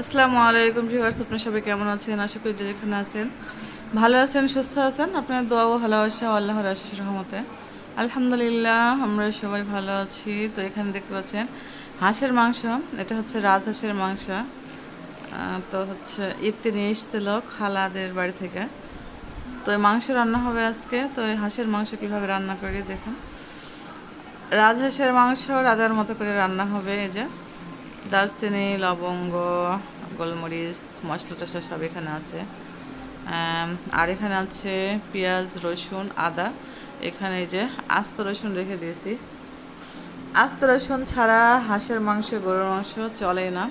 আসসালামু আলাইকুম ভিউয়ার্স, আপনারা সবাই কেমন আছেন? আশা করি যে যেখানে আছেন। ভালো আছেন, সুস্থ আছেন? আপনার দোয়া ও ভালোবাসা আল্লাহর আশিস রহমতে। আলহামদুলিল্লাহ, আমরা সবাই ভালো আছি। তো এখানে দেখতে পাচ্ছেন, হাঁসের মাংস। এটা হচ্ছে রাজহাঁসের মাংস। তো হচ্ছে ইফতি নিয়ে এসেছিল খালাদের বাড়ি থেকে। তো মাংস রান্না হবে আজকে। তো এই হাঁসের মাংস কীভাবে রান্না করি, দেখুন। রাজহাঁসের মাংস রাজার মতো করে রান্না হবে, এই যে। দারচিনি, লবঙ্গ, গোলমরিচ মশলা টশলা সব এখানে আছে। আর এখানে আছে পেঁয়াজ, রসুন, আদা। এখানে যে আস্ত রসুন রেখে দিয়েছি। আস্ত রসুন ছাড়া হাঁসের মাংস, গরুর মাংস চলে না।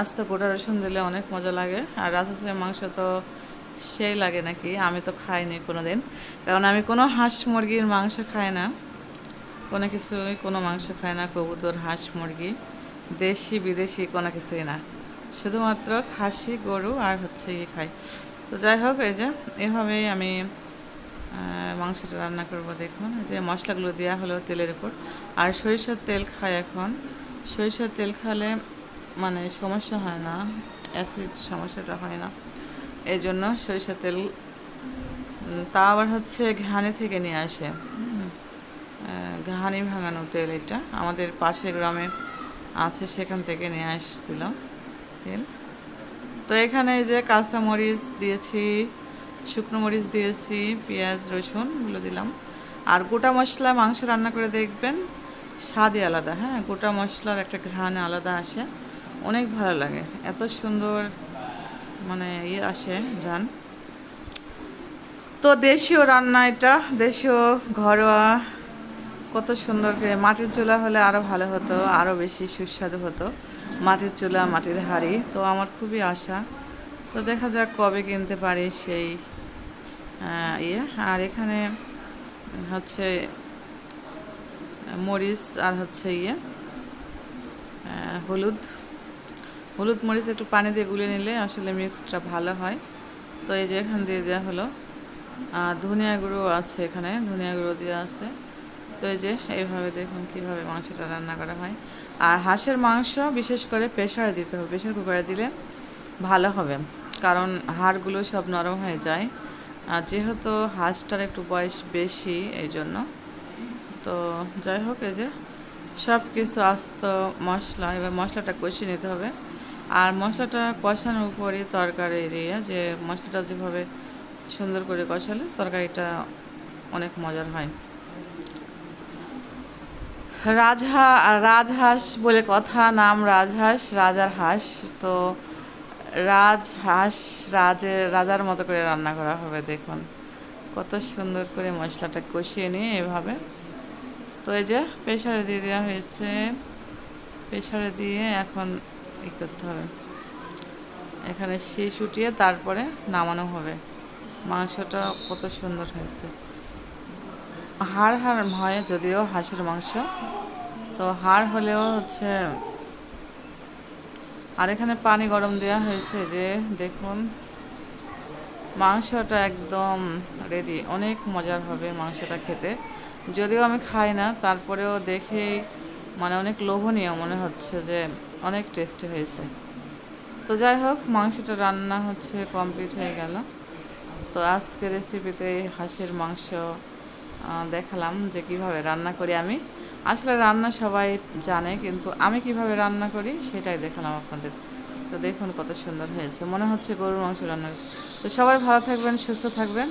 আস্ত গোটা রসুন দিলে অনেক মজা লাগে। আর রাজহাঁসের মাংস তো সেই লাগে নাকি। আমি তো খাইনি কোনো দিন কারণ আমি কোনো হাঁস মুরগির মাংস খাই না। কোনো কিছুই, কোনো মাংস খায় না, কবুতর, হাঁস, মুরগি, দেশি, বিদেশি কোনো কিছুই না। শুধুমাত্র খাসি, গরু আর হচ্ছে ইয়ে খাই তো যাই হোক, এই যে এভাবেই আমি মাংসটা রান্না করব দেখুন। যে মশলাগুলো দেওয়া হলো তেলের উপর। আর সরিষার তেল খাই এখন। সরিষার তেল খালে মানে সমস্যা হয় না অ্যাসিড সমস্যাটা হয় না। এই জন্য সরিষার তেল তা আবার হচ্ছে ঘানি থেকে নিয়ে আসে। ঘানি ভাঙানো তেল এটা। আমাদের পাশের গ্রামে আছে, সেখান থেকে নিয়ে আসছিল তেল। তো এখানে যে কাঁচা মরিচ দিয়েছি, শুকনো মরিচ দিয়েছি, পেঁয়াজ, রসুন এগুলো দিলাম। আর গোটা মশলা মাংস রান্না করে দেখবেন, স্বাদই আলাদা হ্যাঁ? গোটা মশলার একটা ঘ্রাণ আলাদা আসে। অনেক ভালো লাগে। এত সুন্দর মানে ইয়ে আসে ঘ্রাণ। তো দেশীয় রান্না এটা, দেশীয় ঘরোয়া কত সুন্দর করে মাটির চুলা হলে আরও ভালো হতো আরও বেশি সুস্বাদু হতো। মাটির চুলা, মাটির হাঁড়ি, তো আমার খুবই আশা। তো দেখা যাক কবে কিনতে পারি সেই ইয়ে। আর এখানে হচ্ছে মরিচ আর হচ্ছে ইয়ে হলুদ। হলুদ মরিচ একটু পানি দিয়ে গুলে নিলে আসলে মিক্সটা ভালো হয়। তো এই যে এখান দিয়ে দেওয়া হলো। আর ধনিয়া গুঁড়ো আছে এখানে, ধনিয়া গুঁড়ো দেওয়া আছে। তো এই যে, এইভাবে দেখুন কীভাবে মাংসটা রান্না করা হয়। আর হাঁসের মাংস বিশেষ করে প্রেশারে দিতে হবে। প্রেশার কুকারে দিলে ভালো হবে, কারণ হাড়গুলো সব নরম হয়ে যায়। আর যেহেতু হাঁসটার একটু বয়স বেশি, এই জন্য। তো যাই হোক, এই যে সব কিছু আস্ত মশলা, এবার মশলাটা কষিয়ে নিতে হবে। আর মশলাটা কষানোর উপরে তরকারি দিয়ে, যে মশলাটা যেভাবে সুন্দর করে কষালে তরকারিটা অনেক মজার হয়। রাজহা রাজহাঁস বলে কথা, নাম রাজহাঁস, রাজার হাঁস। তো রাজহাঁস রাজের রাজার মতো করে রান্না করা হবে, দেখুন। কত সুন্দর করে মশলাটা কষিয়ে নিয়ে এভাবে। তো এই যে প্রেশারে দিয়ে দেওয়া হয়েছে। প্রেশারে দিয়ে এখন ই করতে হবে। এখানে শীষ উঠিয়ে তারপরে নামানো হবে। মাংসটা কত সুন্দর হয়েছে। হাড় হাড় হয় যদিও হাঁসের মাংস। তো হাড় হলেও হচ্ছে আর এখানে পানি গরম দেওয়া হয়েছে যে দেখুন, মাংসটা একদম রেডি অনেক মজার হবে মাংসটা খেতে। যদিও আমি খাই না, তারপরেও দেখেই মানে অনেক লোভনীয় মনে হচ্ছে যে অনেক টেস্টি হয়েছে। তো যাই হোক, মাংসটা রান্না হচ্ছে কমপ্লিট হয়ে গেল। তো আজকে রেসিপিতে হাঁসের মাংস দেখালাম যে কীভাবে রান্না করি আমি। আসলে রান্না সবাই জানে, কিন্তু আমি কীভাবে রান্না করি সেটাই দেখালাম আপনাদের। তো দেখুন কত সুন্দর হয়েছে। মনে হচ্ছে গরুর মাংস রান্না। তো সবাই ভালো থাকবেন, সুস্থ থাকবেন।